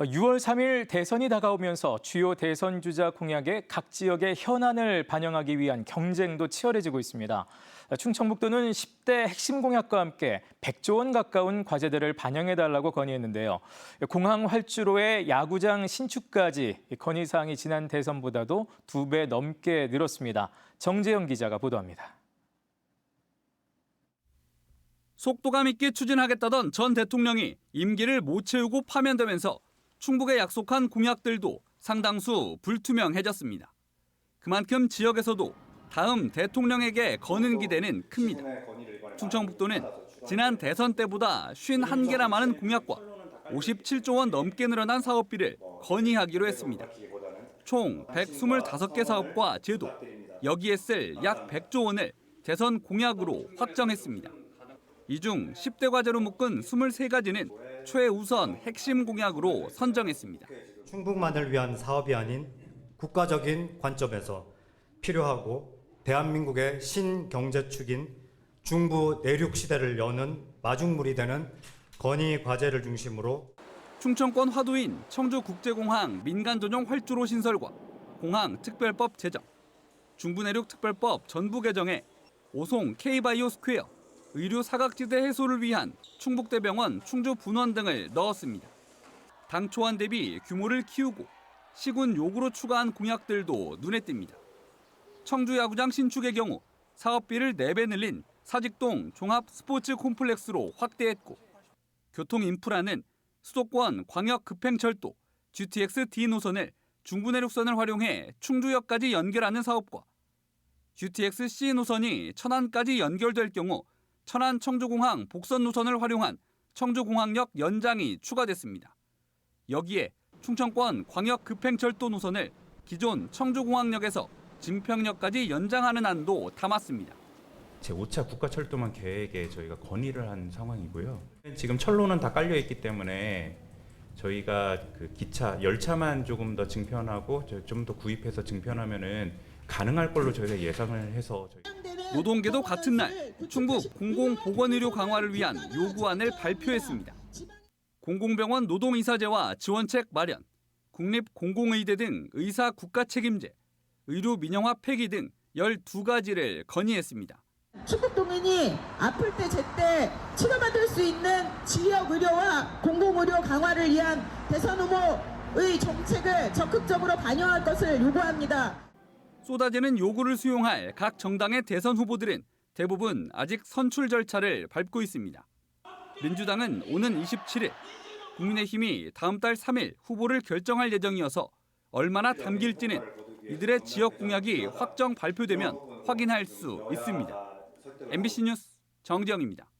6월 3일 대선이 다가오면서 주요 대선 주자 공약의 각 지역의 현안을 반영하기 위한 경쟁도 치열해지고 있습니다. 충청북도는 10대 핵심 공약과 함께 100조 원 가까운 과제들을 반영해달라고 건의했는데요. 공항 활주로의 야구장 신축까지 건의 사항이 지난 대선보다도 두 배 넘게 늘었습니다. 정재영 기자가 보도합니다. 속도감 있게 추진하겠다던 전 대통령이 임기를 못 채우고 파면되면서 충북에 약속한 공약들도 상당수 불투명해졌습니다. 그만큼 지역에서도 다음 대통령에게 거는 기대는 큽니다. 충청북도는 지난 대선 때보다 51개나 많은 공약과 57조 원 넘게 늘어난 사업비를 건의하기로 했습니다. 총 125개 사업과 제도, 여기에 쓸 약 100조 원을 대선 공약으로 확정했습니다. 이 중 10대 과제로 묶은 23가지는 최우선 핵심 공약으로 선정했습니다. 충북만을 위한 사업이 아닌 국가적인 관점에서 필요하고 대한민국의 신경제축인 중부 내륙 시대를 여는 마중물이 되는 건의 과제를 중심으로 충청권 화두인 청주국제공항 민간전용 활주로 신설과 공항 특별법 제정, 중부내륙 특별법 전부 개정에 오송 K바이오 스퀘어, 의료 사각지대 해소를 위한 충북대병원 충주 분원 등을 넣었습니다. 당 초안 대비 규모를 키우고 시군 요구로 추가한 공약들도 눈에 띕니다. 청주 야구장 신축의 경우 사업비를 4배 늘린 사직동 종합 스포츠 콤플렉스로 확대했고 교통 인프라는 수도권 광역 급행철도 GTX D 노선을 중부 내륙선을 활용해 충주역까지 연결하는 사업과 GTX C 노선이 천안까지 연결될 경우 천안 청주공항 복선 노선을 활용한 청주공항역 연장이 추가됐습니다. 여기에 충청권 광역 급행철도 노선을 기존 청주공항역에서 증평역까지 연장하는 안도 담았습니다. 제5차 국가철도망 계획에 저희가 건의를 한 상황이고요. 지금 철로는 다 깔려 있기 때문에 저희가 그 기차 열차만 조금 더 증편하고 좀 더 구입해서 증편하면은 가능할 걸로 저희가 예상을 해서 저희 노동계도 같은 날 충북 공공보건의료 강화를 위한 요구안을 발표했습니다. 공공병원 노동이사제와 지원책 마련, 국립공공의대 등 의사 국가 책임제, 의료 민영화 폐기 등 12가지를 건의했습니다. 충북도민이 아플 때 제때 치료받을 수 있는 지역 의료와 공공의료 강화를 위한 대선 후보의 정책을 적극적으로 반영할 것을 요구합니다. 쏟아지는 요구를 수용할 각 정당의 대선 후보들은 대부분 아직 선출 절차를 밟고 있습니다. 민주당은 오는 27일, 국민의힘이 다음 달 3일 후보를 결정할 예정이어서 얼마나 담길지는 이들의 지역 공약이 확정 발표되면 확인할 수 있습니다. MBC 뉴스 정지영입니다.